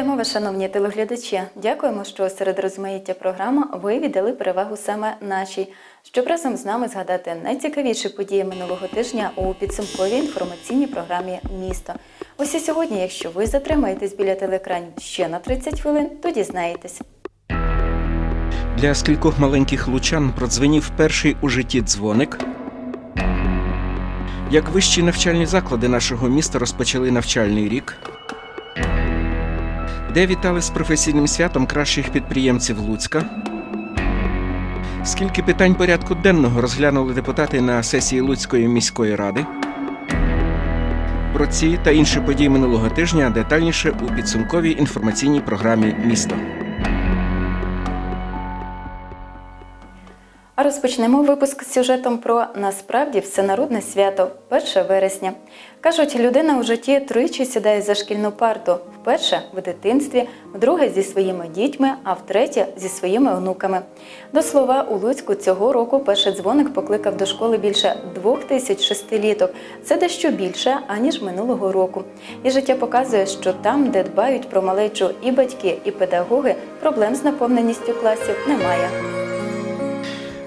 Вітаємо вас, шановні телеглядачі. Дякуємо, що серед розмаїття програми ви віддали перевагу саме нашій, щоб разом з нами згадати найцікавіші події минулого тижня у підсумковій інформаційній програмі Місто. Ось і сьогодні, якщо ви затримаєтесь біля телекранів ще на 30 хвилин, то дізнаєтесь. Для скількох маленьких лучан продзвенів перший у житті дзвоник. Як вищі навчальні заклади нашого міста розпочали навчальний рік. Де вітали з професійним святом кращих підприємців Луцька. Скільки питань порядку денного розглянули депутати на сесії Луцької міської ради. Про ці та інші події минулого тижня детальніше у підсумковій інформаційній програмі Місто. А розпочнемо випуск з сюжетом про насправді всенародне свято 1 вересня. Кажуть, людина у житті тричі сідає за шкільну парту: вперше в дитинстві, вдруге зі своїми дітьми, а втретє зі своїми онуками. До слова, у Луцьку цього року перший дзвоник покликав до школи більше двох тисяч шестиліток. Це дещо більше аніж минулого року. І життя показує, що там, де дбають про малечу і батьки, і педагоги, проблем з наповненістю класів немає.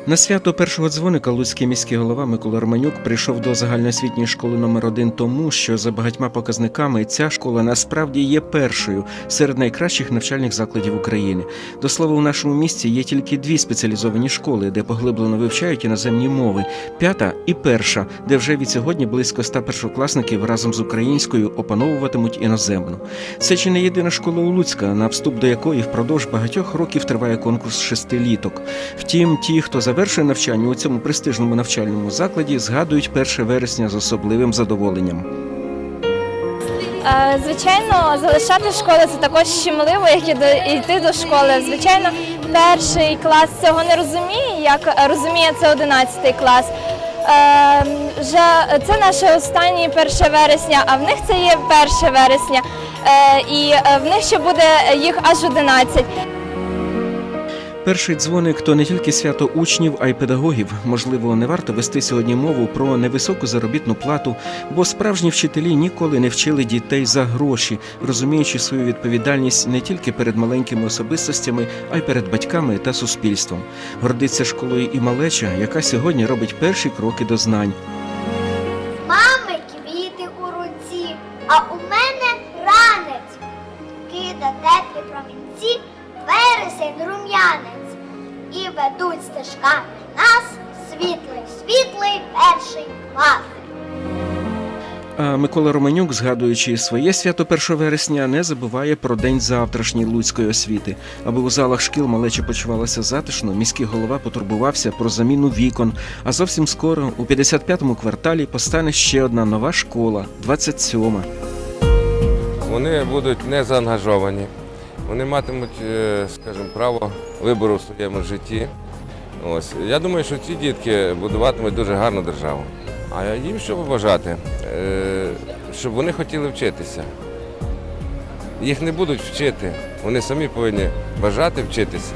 На свято першого дзвоника Луцький міський голова Микола Романюк прийшов до загальноосвітньої школи номер 1 тому, що за багатьма показниками ця школа насправді є першою серед найкращих навчальних закладів України. До слова, у нашому місті є тільки дві спеціалізовані школи, де поглиблено вивчають іноземні мови: п'ята і перша, де вже від сьогодні близько ста першокласників разом з українською опановуватимуть іноземну. Це чи не єдина школа у Луцька, на вступ до якої впродовж багатьох років триває конкурс шестиліток. Втім, ті, хто завершує навчання у цьому престижному навчальному закладі, згадують 1 вересня з особливим задоволенням. Е, Звичайно, залишати школу це також щемливо, як і йти до школи. Звичайно, перший клас цього не розуміє, як е, розуміє це 11 клас. Е, це наше останнє 1 вересня, а в них це є 1 вересня. І в них ще буде їх аж 11. Перший дзвоник то не тільки свято учнів, а й педагогів. Можливо, не варто вести сьогодні мову про невисоку заробітну плату, бо справжні вчителі ніколи не вчили дітей за гроші, розуміючи свою відповідальність не тільки перед маленькими особистостями, а й перед батьками та суспільством. Гордиться школою і малеча, яка сьогодні робить перші кроки до знань. Мами квіти у руці, а у вересень рум'янець. І ведуть стежками нас світлий, світлий перший клас. А Микола Романюк, згадуючи своє свято 1 вересня, не забуває про день завтрашньої луцької освіти. Аби у залах шкіл малеча почувалася затишно, міський голова потурбувався про заміну вікон. А зовсім скоро, у 55-му кварталі, постане ще одна нова школа, 27-ма. Вони будуть не заангажовані, вони матимуть, е, скажімо, право вибору в своєму житті. Ось. Я думаю, що ці дітки будуватимуть дуже гарну державу. А їм що побажати? Е, Щоб вони хотіли вчитися. Їх не будуть вчити, вони самі повинні бажати вчитися.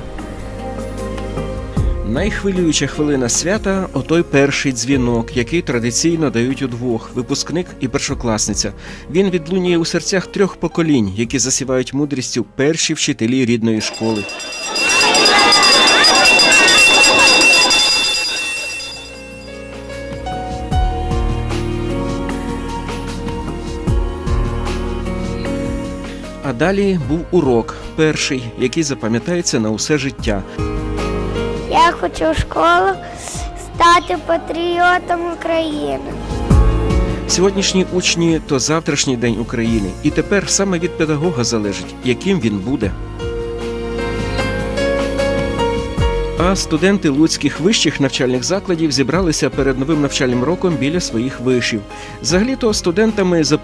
Найхвилююча хвилина свята отой перший дзвінок, який традиційно дають удвох випускник і першокласниця. Він відлунює у серцях трьох поколінь, які засівають мудрістю перші вчителі рідної школи. А далі був урок, перший, який запам'ятається на усе життя. Хочу в школу стати патріотом України. Сьогоднішні учні то завтрашній день України, і тепер саме від педагога залежить, яким він буде. А студенти луцьких вищих навчальних закладів зібралися перед новим навчальним роком біля своїх вишів. Взагалі-то студентами за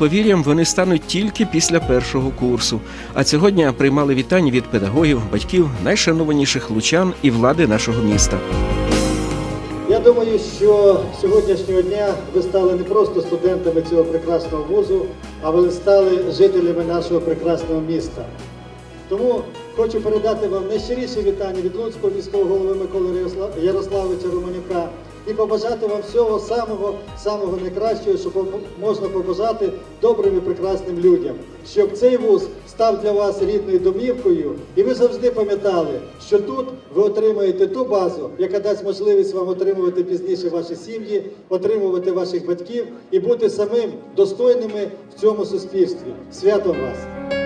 вони стануть тільки після першого курсу. А цього дня приймали вітання від педагогів, батьків, найшанованіших лучан і влади нашого міста. Я думаю, що сьогоднішнього дня ви стали не просто студентами цього прекрасного вузу, а ви стали жителями нашого прекрасного міста. Тому хочу передати вам найщиріші вітання від Луцького міського голови Миколи Ярославовича Романюка і побажати вам всього самого самого найкращого, що можна побажати добрим і прекрасним людям, щоб цей вуз став для вас рідною домівкою, і ви завжди пам'ятали, що тут ви отримаєте ту базу, яка дасть можливість вам отримувати пізніше ваші сім'ї, отримувати ваших батьків і бути самим достойними в цьому суспільстві. Святом вас!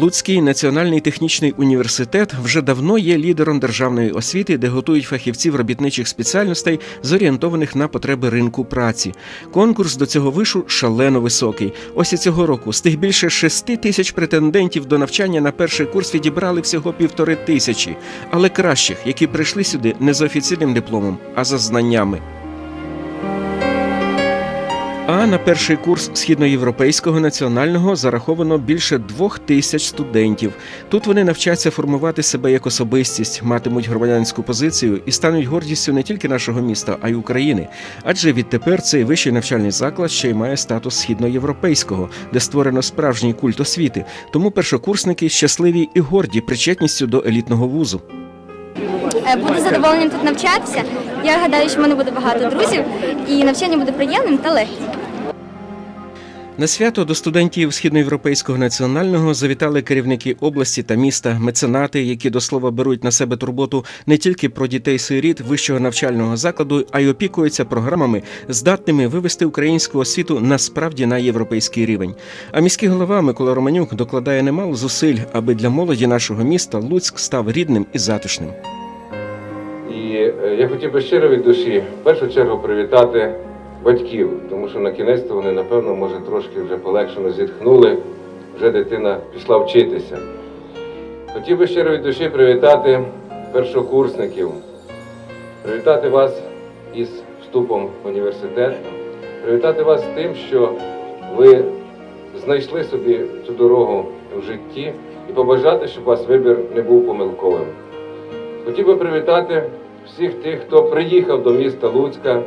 Луцький національний технічний університет вже давно є лідером державної освіти, де готують фахівців робітничих спеціальностей, зорієнтованих на потреби ринку праці. Конкурс до цього вишу шалено високий. Ось і цього року з тих більше шести тисяч претендентів до навчання на перший курс відібрали всього півтори тисячі, але кращих, які прийшли сюди не за офіційним дипломом, а за знаннями. А на перший курс східноєвропейського національного зараховано більше двох тисяч студентів. Тут вони навчаться формувати себе як особистість, матимуть громадянську позицію і стануть гордістю не тільки нашого міста, а й України. Адже відтепер цей вищий навчальний заклад ще й має статус східноєвропейського, де створено справжній культ освіти. Тому першокурсники щасливі і горді причетністю до елітного вузу. Е, Буду задоволенням тут навчатися. Я гадаю, що в мене буде багато друзів, і навчання буде приємним та легким. На свято до студентів східноєвропейського національного завітали керівники області та міста, меценати, які до слова беруть на себе турботу не тільки про дітей-сиріт вищого навчального закладу, а й опікуються програмами, здатними вивести українську освіту насправді на європейський рівень. А міський голова Микола Романюк докладає немало зусиль, аби для молоді нашого міста Луцьк став рідним і затишним. І е, я хотів би щиро від душі в першу чергу привітати батьків, тому що на кінець вони, напевно, може трошки вже полегшено зітхнули, вже дитина пішла вчитися. Хотів би щиро від душі привітати першокурсників, привітати вас із вступом в університет, привітати вас з тим, що ви знайшли собі цю дорогу в житті і побажати, щоб у вас вибір не був помилковим. Хотів би привітати всіх тих, хто приїхав до міста Луцька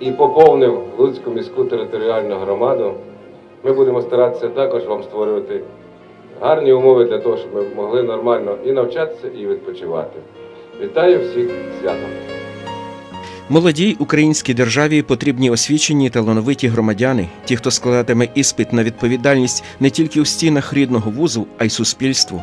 і поповнив Луцьку міську територіальну громаду. Ми будемо старатися також вам створювати гарні умови для того, щоб ми могли нормально і навчатися, і відпочивати. Вітаю всіх святом! Молодій українській державі потрібні освічені талановиті громадяни, ті, хто складатиме іспит на відповідальність не тільки у стінах рідного вузу, а й суспільству.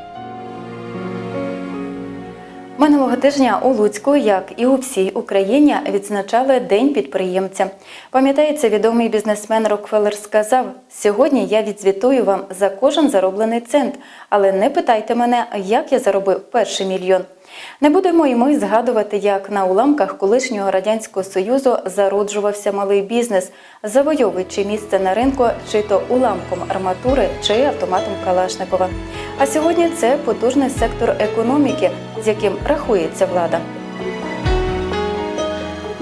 Минулого тижня у Луцьку, як і у всій Україні, відзначали День підприємця. Пам'ятається, відомий бізнесмен Рокфеллер сказав: сьогодні я відзвітую вам за кожен зароблений цент, але не питайте мене, як я заробив перший мільйон. Не будемо й ми згадувати, як на уламках колишнього радянського союзу зароджувався малий бізнес, завойовуючи місце на ринку чи то уламком арматури, чи автоматом Калашникова. А сьогодні це потужний сектор економіки, з яким рахується влада.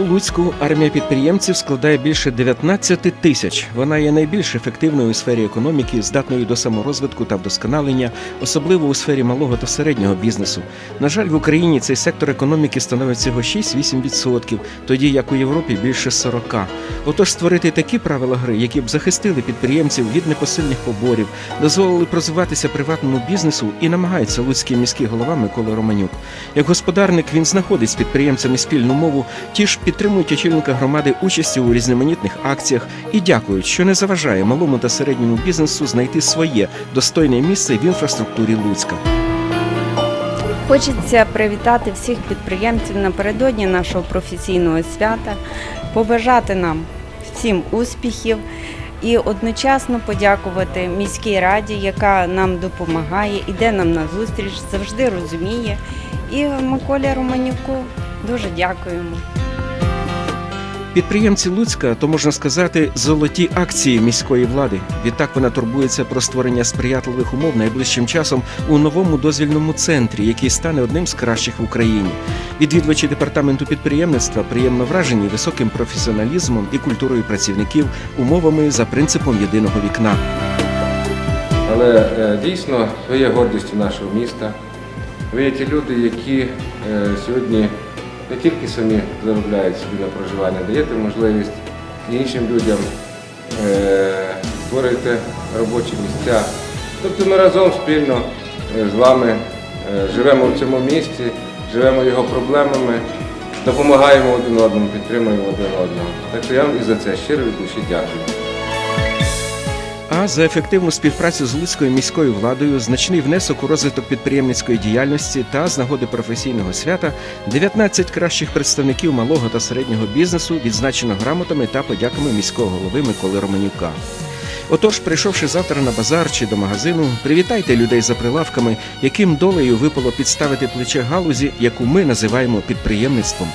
У Луцьку армія підприємців складає більше 19 тисяч. Вона є найбільш ефективною у сфері економіки, здатною до саморозвитку та вдосконалення, особливо у сфері малого та середнього бізнесу. На жаль, в Україні цей сектор економіки становить всього 6-8%, тоді як у Європі більше 40%. Отож, створити такі правила гри, які б захистили підприємців від непосильних поборів, дозволили розвиватися приватному бізнесу і намагається луцький міський голова Микола Романюк. Як господарник він знаходить з підприємцями спільну мову, ті ж підтримують очільника громади участі у різноманітних акціях і дякують, що не заважає малому та середньому бізнесу знайти своє достойне місце в інфраструктурі Луцька. Хочеться привітати всіх підприємців напередодні нашого професійного свята, побажати нам всім успіхів і одночасно подякувати міській раді, яка нам допомагає, іде нам на зустріч, завжди розуміє. І Миколі Романюку дуже дякуємо. Підприємці Луцька, то можна сказати, золоті акції міської влади. Відтак вона турбується про створення сприятливих умов найближчим часом у новому дозвільному центрі, який стане одним з кращих в Україні. Відвідувачі департаменту підприємництва приємно вражені високим професіоналізмом і культурою працівників, умовами за принципом єдиного вікна. Але е, дійсно ви є гордістю нашого міста. Ви є ті люди, які е, сьогодні не тільки самі заробляють собі на проживання, даєте можливість іншим людям, е, створюєте робочі місця. Тобто ми разом спільно е, з вами е, живемо в цьому місті, живемо його проблемами допомагаємо один одному, підтримуємо один одного. Так що я вам і за це щиро від душі дякую. А за ефективну співпрацю з Луцькою міською владою, значний внесок у розвиток підприємницької діяльності та з нагоди професійного свята 19 кращих представників малого та середнього бізнесу відзначено грамотами та подяками міського голови Миколи Романюка. Отож, прийшовши завтра на базар чи до магазину, привітайте людей за прилавками, яким долею випало підставити плече галузі, яку ми називаємо підприємництвом.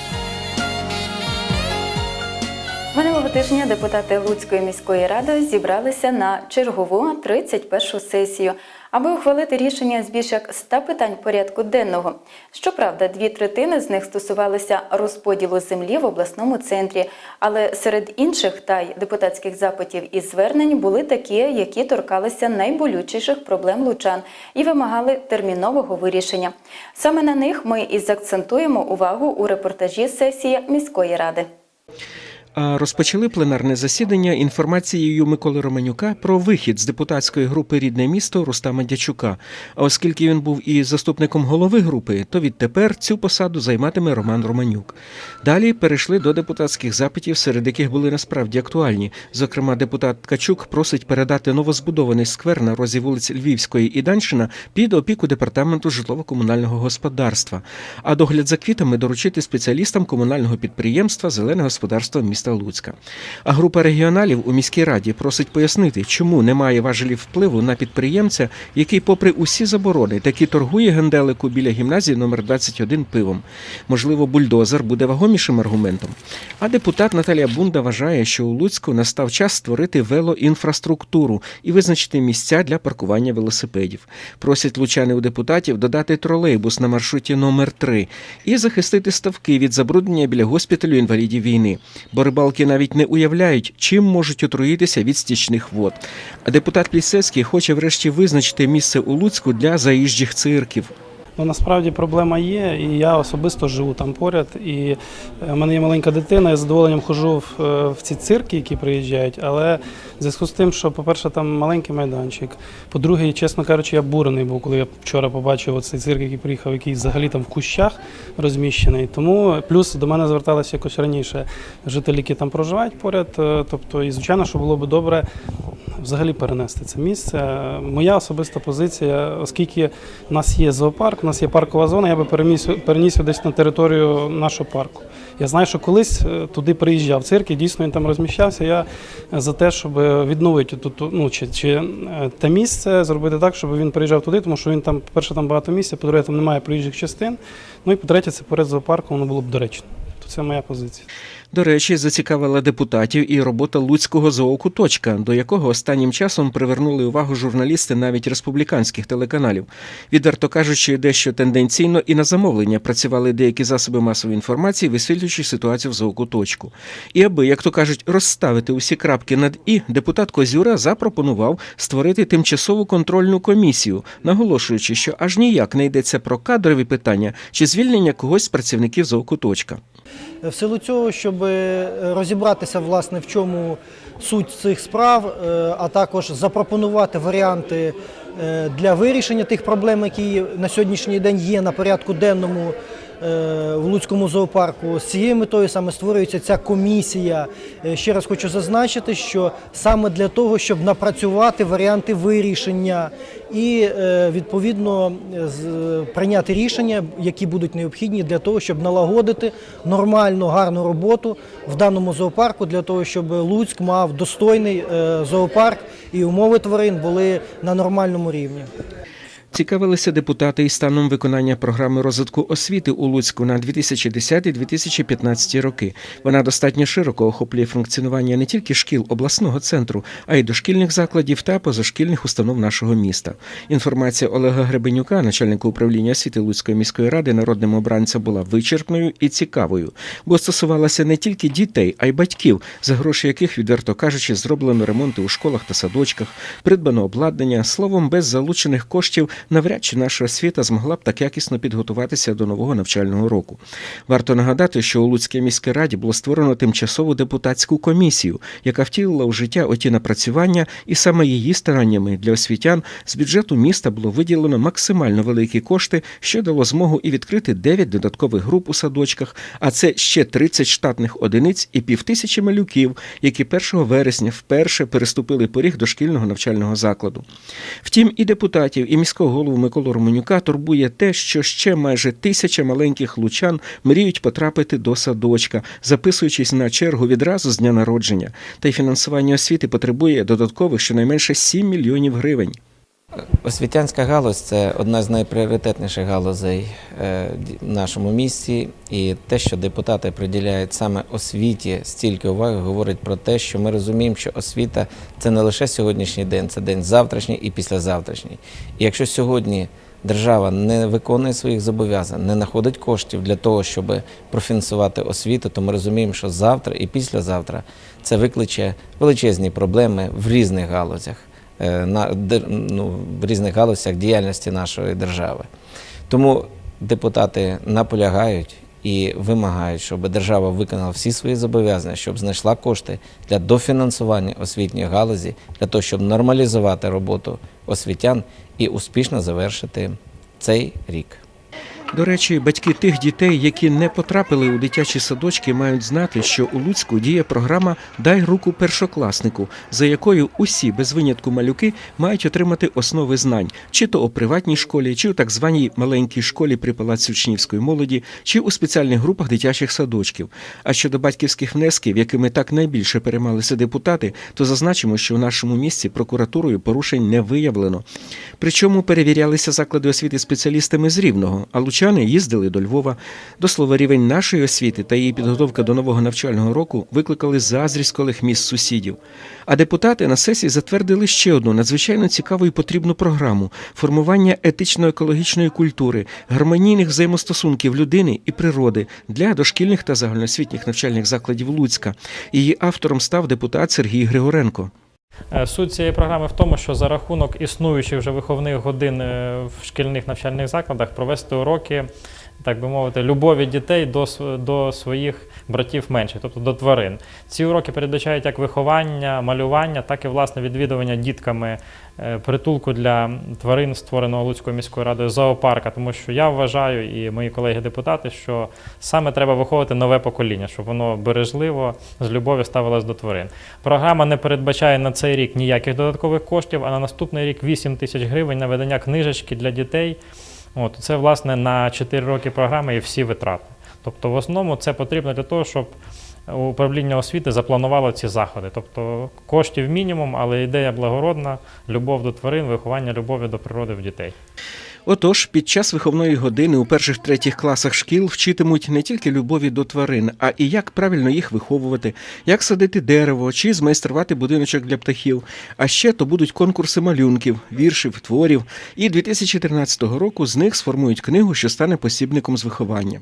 Тижня депутати Луцької міської ради зібралися на чергову 31 сесію, аби ухвалити рішення з більш як 100 питань порядку денного. Щоправда, дві третини з них стосувалися розподілу землі в обласному центрі, але серед інших та й депутатських запитів і звернень були такі, які торкалися найболючіших проблем лучан і вимагали термінового вирішення. Саме на них ми і заакцентуємо увагу у репортажі сесії міської ради. Розпочали пленарне засідання інформацією Миколи Романюка про вихід з депутатської групи Рідне місто Рустама Дячука. А оскільки він був і заступником голови групи, то відтепер цю посаду займатиме Роман Романюк. Далі перейшли до депутатських запитів, серед яких були насправді актуальні. Зокрема, депутат Ткачук просить передати новозбудований сквер на розі вулиць Львівської і Данщина під опіку департаменту житлово-комунального господарства, а догляд за квітами доручити спеціалістам комунального підприємства Зелене господарство міста Луцька. А група регіоналів у міській раді просить пояснити, чому немає важелів впливу на підприємця, який, попри усі заборони, таки торгує генделику біля гімназії номер 21 пивом. Можливо, бульдозер буде вагомішим аргументом. А депутат Наталія Бунда вважає, що у Луцьку настав час створити велоінфраструктуру і визначити місця для паркування велосипедів. Просять лучани у депутатів додати тролейбус на маршруті номер 3 і захистити ставки від забруднення біля госпіталю інвалідів війни. Бо рибалки навіть не уявляють, чим можуть отруїтися від стічних вод. А депутат Плісецький хоче врешті визначити місце у Луцьку для заїжджих цирків. Ну, насправді проблема є, і я особисто живу там поряд. І е, в мене є маленька дитина, я з задоволенням ходжу в, е, в ці цирки, які приїжджають. Але в зв'язку з тим, що, по-перше, там маленький майданчик. По-друге, чесно кажучи, я бурений був, коли я вчора побачив цей цирк, який приїхав, який взагалі там в кущах розміщений. Тому плюс до мене зверталися якось раніше жителі, які там проживають поряд. Е, Тобто, і звичайно, що було б добре взагалі перенести це місце. Моя особиста позиція, оскільки в нас є зоопарк, у нас є паркова зона, я би переніс, переніс десь на територію нашого парку. Я знаю, що колись е, туди приїжджав цирк, і дійсно він там розміщався. Я за те, щоб відновити тут ну, чи, чи е, те місце, зробити так, щоб він приїжджав туди, тому що він там, по-перше, там багато місця, по-друге, там немає проїжджих частин. Ну і по-третє, це поряд зоопарком воно було б доречно. То це моя позиція. До речі, зацікавила депутатів і робота Луцького зоокуточка, до якого останнім часом привернули увагу журналісти навіть республіканських телеканалів. Відверто кажучи, дещо тенденційно і на замовлення працювали деякі засоби масової інформації, висвітлюючи ситуацію в зоокуточку. І аби, як то кажуть, розставити усі крапки над і, депутат Козюра запропонував створити тимчасову контрольну комісію, наголошуючи, що аж ніяк не йдеться про кадрові питання чи звільнення когось з працівників зоокуточка. В силу цього, щоб е, розібратися власне в чому суть цих справ, е, а також запропонувати варіанти е, для вирішення тих проблем, які на сьогоднішній день є на порядку денному в Луцькому зоопарку. З цією метою саме створюється ця комісія. Е, Ще раз хочу зазначити, що саме для того, щоб напрацювати варіанти вирішення і е, відповідно прийняти рішення, які будуть необхідні для того, щоб налагодити нормальну, гарну роботу в даному зоопарку, для того, щоб Луцьк мав достойний е, зоопарк і умови тварин були на нормальному рівні. Цікавилися депутати і станом виконання програми розвитку освіти у Луцьку на 2010-2015 роки. Вона достатньо широко охоплює функціонування не тільки шкіл обласного центру, а й дошкільних закладів та позашкільних установ нашого міста. Інформація Олега Гребенюка, начальника управління освіти Луцької міської ради, народним обранцям була вичерпною і цікавою, бо стосувалася не тільки дітей, а й батьків, за гроші яких, відверто кажучи, зроблено ремонти у школах та садочках, придбано обладнання, словом, без залучених коштів навряд чи наша освіта змогла б так якісно підготуватися до нового навчального року. Варто нагадати, що у Луцькій міській раді було створено тимчасову депутатську комісію, яка втілила у життя оті напрацювання, і саме її стараннями для освітян з бюджету міста було виділено максимально великі кошти, що дало змогу і відкрити 9 додаткових груп у садочках, а це ще 30 штатних одиниць і півтисячі малюків, які 1 вересня вперше переступили поріг дошкільного навчального закладу. Втім, і депутатів, і міського голову Миколу Романюка турбує те, що ще майже тисяча маленьких лучан мріють потрапити до садочка, записуючись на чергу відразу з дня народження. Та й фінансування освіти потребує додаткових щонайменше 7 мільйонів гривень. Освітянська галузь це одна з найпріоритетніших галузей е, в нашому місті. І те, що депутати приділяють саме освіті стільки уваги, говорить про те, що ми розуміємо, що освіта це не лише сьогоднішній день, це день завтрашній і післязавтрашній. І якщо сьогодні держава не виконує своїх зобов'язань, не знаходить коштів для того, щоб профінансувати освіту, то ми розуміємо, що завтра і післязавтра це викличе величезні проблеми в різних галузях на дер- ну, в різних галузях діяльності нашої держави. Тому депутати наполягають і вимагають, щоб держава виконала всі свої зобов'язання, щоб знайшла кошти для дофінансування освітньої галузі, для того, щоб нормалізувати роботу освітян і успішно завершити цей рік. До речі, батьки тих дітей, які не потрапили у дитячі садочки, мають знати, що у Луцьку діє програма Дай руку першокласнику, за якою усі без винятку малюки мають отримати основи знань, чи то у приватній школі, чи у так званій маленькій школі при палаці учнівської молоді, чи у спеціальних групах дитячих садочків. А щодо батьківських внесків, якими так найбільше переймалися депутати, то зазначимо, що у нашому місті прокуратурою порушень не виявлено. Причому перевірялися заклади освіти спеціалістами з Рівного, а лучани їздили до Львова. До слова, рівень нашої освіти та її підготовка до нового навчального року викликали заздрість колег міст сусідів. А депутати на сесії затвердили ще одну надзвичайно цікаву і потрібну програму формування етично-екологічної культури, гармонійних взаємостосунків людини і природи для дошкільних та загальноосвітніх навчальних закладів Луцька. Її автором став депутат Сергій Григоренко. Е, Суть цієї програми в тому, що за рахунок існуючих вже виховних годин е, в шкільних навчальних закладах провести уроки, так би мовити, любові дітей до, до своїх братів менших, тобто до тварин. Ці уроки передбачають як виховання, малювання, так і власне відвідування дітками е, притулку для тварин, створеного Луцькою міською радою зоопарка. Тому що я вважаю, і мої колеги-депутати, що саме треба виховувати нове покоління, щоб воно бережливо з любов'ю ставилось до тварин. Програма не передбачає на цей рік ніяких додаткових коштів, а на наступний рік 8 тисяч гривень на видання книжечки для дітей. От, це, власне, на 4 роки програми і всі витрати. Тобто, в основному це потрібно для того, щоб управління освіти запланувало ці заходи. Тобто коштів мінімум, але ідея благородна, любов до тварин, виховання любові до природи в дітей. Отож, під час виховної години у перших третіх класах шкіл вчитимуть не тільки любові до тварин, а і як правильно їх виховувати, як садити дерево чи змайструвати будиночок для птахів. А ще то будуть конкурси малюнків, віршів, творів. І 2013 року з них сформують книгу, що стане посібником з виховання.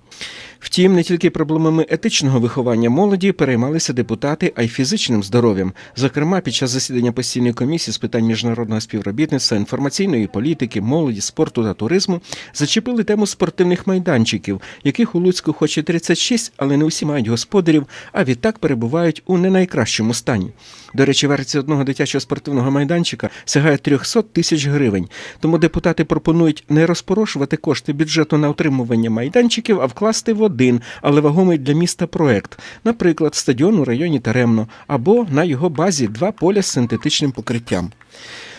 Втім, не тільки проблемами етичного виховання молоді переймалися депутати, а й фізичним здоров'ям. Зокрема, під час засідання постійної комісії з питань міжнародного співробітництва, інформаційної політики, молоді, спорту та туризму зачепили тему спортивних майданчиків, яких у Луцьку хоч і 36, але не усі мають господарів, а відтак перебувають у не найкращому стані. До речі, вартість одного дитячого спортивного майданчика сягає 300 тисяч гривень. Тому депутати пропонують не розпорошувати кошти бюджету на утримування майданчиків, а вкласти в один, але вагомий для міста проект, наприклад, стадіон у районі Теремно або на його базі два поля з синтетичним покриттям.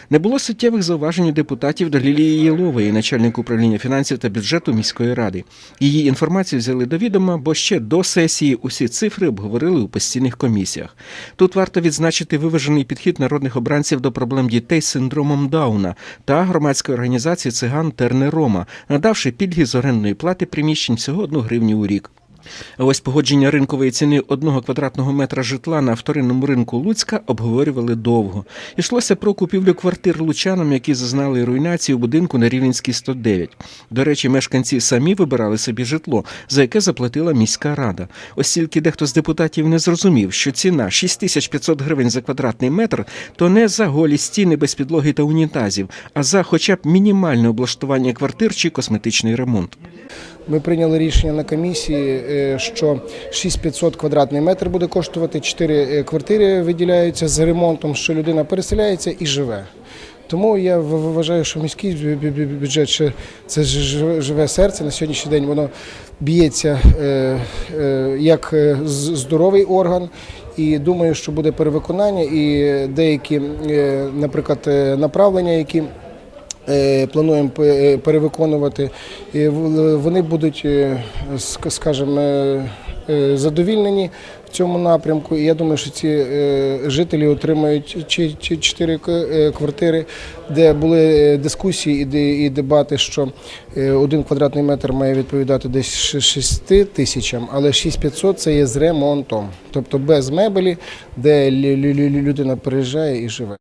Не було суттєвих зауважень у депутатів до Лілії Єлової, начальник управління фінансів та бюджету міської ради. Її інформацію взяли до відома, бо ще до сесії усі цифри обговорили у постійних комісіях. Тут варто відзначити виважений підхід народних обранців до проблем дітей з синдромом Дауна та громадської організації циган Терне Рома, надавши пільги з орендної плати приміщень всього одну гривню у рік. Ось погодження ринкової ціни одного квадратного метра житла на вторинному ринку Луцька обговорювали довго. Йшлося про купівлю квартир лучанам, які зазнали руйнації у будинку на Рівненській 109. До речі, мешканці самі вибирали собі житло, за яке заплатила міська рада. Ось тільки дехто з депутатів не зрозумів, що ціна 6500 гривень за квадратний метр то не за голі стіни без підлоги та унітазів, а за хоча б мінімальне облаштування квартир чи косметичний ремонт. Ми прийняли рішення на комісії, що 6500 квадратний метр буде коштувати, 4 квартири виділяються з ремонтом, що людина переселяється і живе. Тому я вважаю, що міський бю- бю- бю- бюджет це живе- серце. На сьогоднішній день воно б'ється е, е, як е, здоровий орган. І думаю, що буде перевиконання і деякі, е, наприклад, е, направлення, які е, плануємо е, перевиконувати. І Вони будуть, е, скажімо, е, е, задовільнені в цьому напрямку. І я думаю, що ці е, жителі отримають чотири е, квартири, де були е, дискусії і дебати, що е, один квадратний метр має відповідати десь 6 тисячам, але 6500 – це є з ремонтом, тобто без мебелі, де лю- лю- лю- людина приїжджає і живе.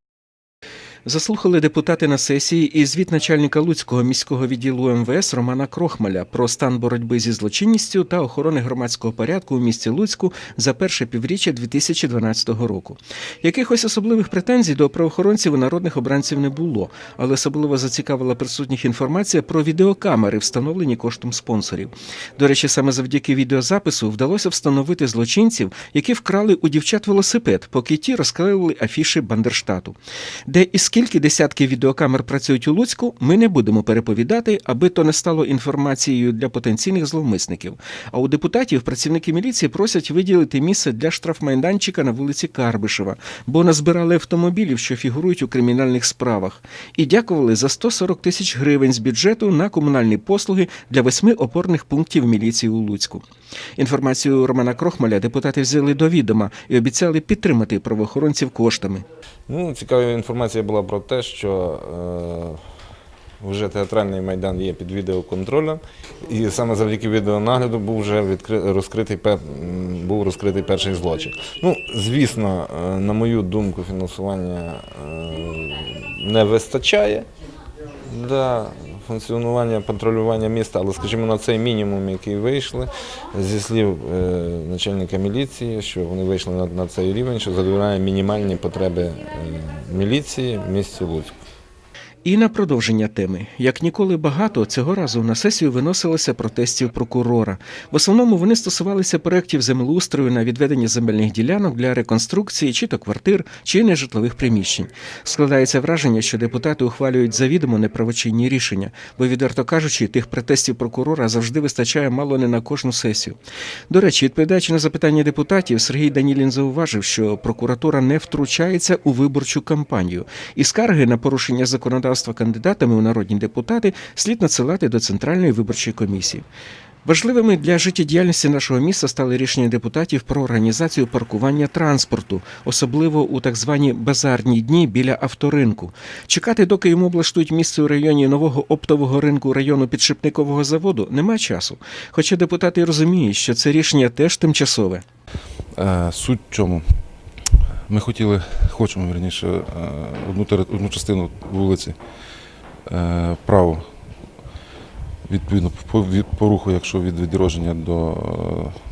Заслухали депутати на сесії і звіт начальника Луцького міського відділу МВС Романа Крохмаля про стан боротьби зі злочинністю та охорони громадського порядку у місті Луцьку за перше півріччя 2012 року. Якихось особливих претензій до правоохоронців і народних обранців не було, але особливо зацікавила присутніх інформація про відеокамери, встановлені коштом спонсорів. До речі, саме завдяки відеозапису вдалося встановити злочинців, які вкрали у дівчат велосипед, поки ті розклеювали афіши Бандерштату. Де і скільки десятків відеокамер працюють у Луцьку, ми не будемо переповідати, аби то не стало інформацією для потенційних зловмисників. А у депутатів працівники міліції просять виділити місце для штрафмайданчика на вулиці Карбишева, бо назбирали автомобілів, що фігурують у кримінальних справах, і дякували за 140 тисяч гривень з бюджету на комунальні послуги для восьми опорних пунктів міліції у Луцьку. Інформацію Романа Крохмаля депутати взяли до відома і обіцяли підтримати правоохоронців коштами. Ну, цікава інформація була про те, що е, вже театральний майдан є під відеоконтролем, і саме завдяки відеонагляду був вже відкри... розкритий, пе- м, був розкритий перший злочин. Ну, звісно, е, на мою думку, фінансування е, не вистачає для функціонування патрулювання міста, але, скажімо, на цей мінімум, який вийшли, зі слів е, начальника міліції, що вони вийшли на, цей рівень, що задовольняє мінімальні потреби е, міліції в місті Луцьку. І на продовження теми, як ніколи багато, цього разу на сесію виносилося протестів прокурора. В основному вони стосувалися проєктів землеустрою на відведення земельних ділянок для реконструкції чи то квартир, чи нежитлових приміщень. Складається враження, що депутати ухвалюють завідомо неправочинні рішення, бо, відверто кажучи, тих протестів прокурора завжди вистачає мало не на кожну сесію. До речі, відповідаючи на запитання депутатів, Сергій Данілін зауважив, що прокуратура не втручається у виборчу кампанію, і скарги на порушення законодавства кандидатами у народні депутати слід надсилати до Центральної виборчої комісії. Важливими для життєдіяльності нашого міста стали рішення депутатів про організацію паркування транспорту, особливо у так звані базарні дні біля авторинку. Чекати, доки йому облаштують місце у районі нового оптового ринку району підшипникового заводу, нема часу. Хоча депутати розуміють, що це рішення теж тимчасове. Е, Суть чому? Ми хотіли, хочемо верніше, е, одну, одну частину вулиці е, право відповідно по, по руху, якщо від відродження до,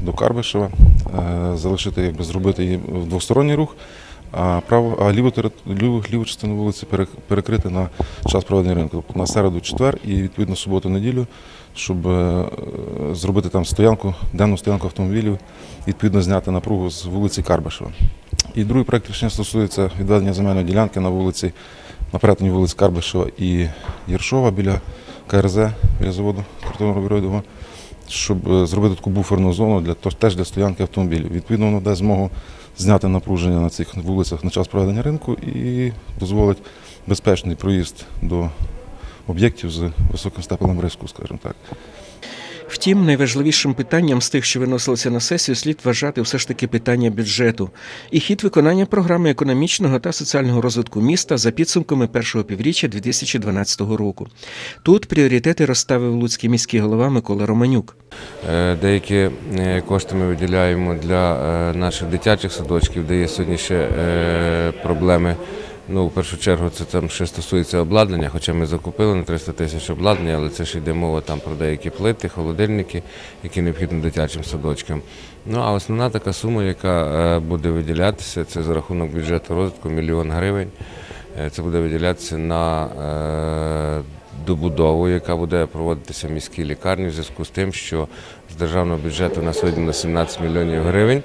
до Карбишева, е, залишити, якби зробити її в двосторонній рух, а право, а ліву, ліву, ліву частину вулиці перекрити на час проведення ринку, на середу, четвер і відповідно суботу, неділю, щоб зробити там стоянку, денну стоянку автомобілів, відповідно зняти напругу з вулиці Карбишева. І другий проект рішення стосується відведення земельної ділянки на вулиці, на перетині вулиць Карбишева і Єршова біля КРЗ, біля заводу картонного рубероїдового, щоб е, зробити таку буферну зону для теж для стоянки автомобілів. Відповідно, воно дасть змогу зняти напруження на цих вулицях на час проведення ринку і дозволить безпечний проїзд до об'єктів з високим степенем риску, скажімо так. Втім, найважливішим питанням з тих, що виносилося на сесію, слід вважати все ж таки питання бюджету і хід виконання програми економічного та соціального розвитку міста за підсумками першого півріччя 2012 року. Тут пріоритети розставив луцький міський голова Микола Романюк. Е, Деякі е, кошти ми виділяємо для е, наших дитячих садочків, де є сьогодні ще проблеми. Ну, в першу чергу, це там ще стосується обладнання, хоча ми закупили на 300 тисяч обладнання, але це ще йде мова там про деякі плити, холодильники, які необхідні дитячим садочкам. Ну а основна така сума, яка е, буде виділятися, це за рахунок бюджету розвитку мільйон гривень. Е, Це буде виділятися на е, добудову, яка буде проводитися в міській лікарні, в зв'язку з тим, що з державного бюджету на сьогодні на 17 мільйонів гривень.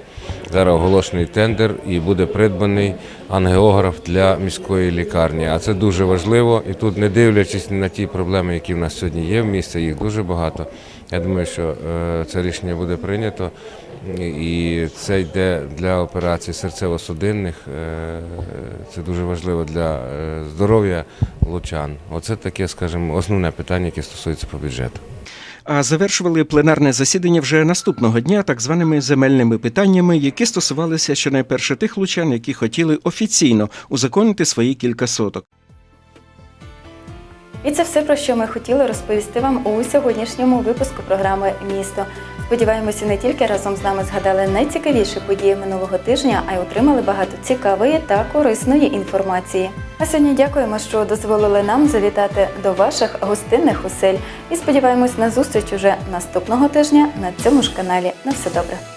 Зараз оголошений тендер і буде придбаний ангіограф для міської лікарні. А це дуже важливо. І тут, не дивлячись на ті проблеми, які в нас сьогодні є в місті, їх дуже багато. Я думаю, що е, це рішення буде прийнято. І це йде для операцій серцево-судинних. Е, Це дуже важливо для е, здоров'я лучан. Оце таке, скажімо, основне питання, яке стосується по бюджету. А завершували пленарне засідання вже наступного дня так званими земельними питаннями, які стосувалися щонайперше тих лучан, які хотіли офіційно узаконити свої кілька соток. І це все, про що ми хотіли розповісти вам у сьогоднішньому випуску програми Місто. Сподіваємося, не тільки разом з нами згадали найцікавіші події минулого тижня, а й отримали багато цікавої та корисної інформації. А сьогодні дякуємо, що дозволили нам завітати до ваших гостинних осель. І сподіваємось на зустріч уже наступного тижня на цьому ж каналі. На все добре.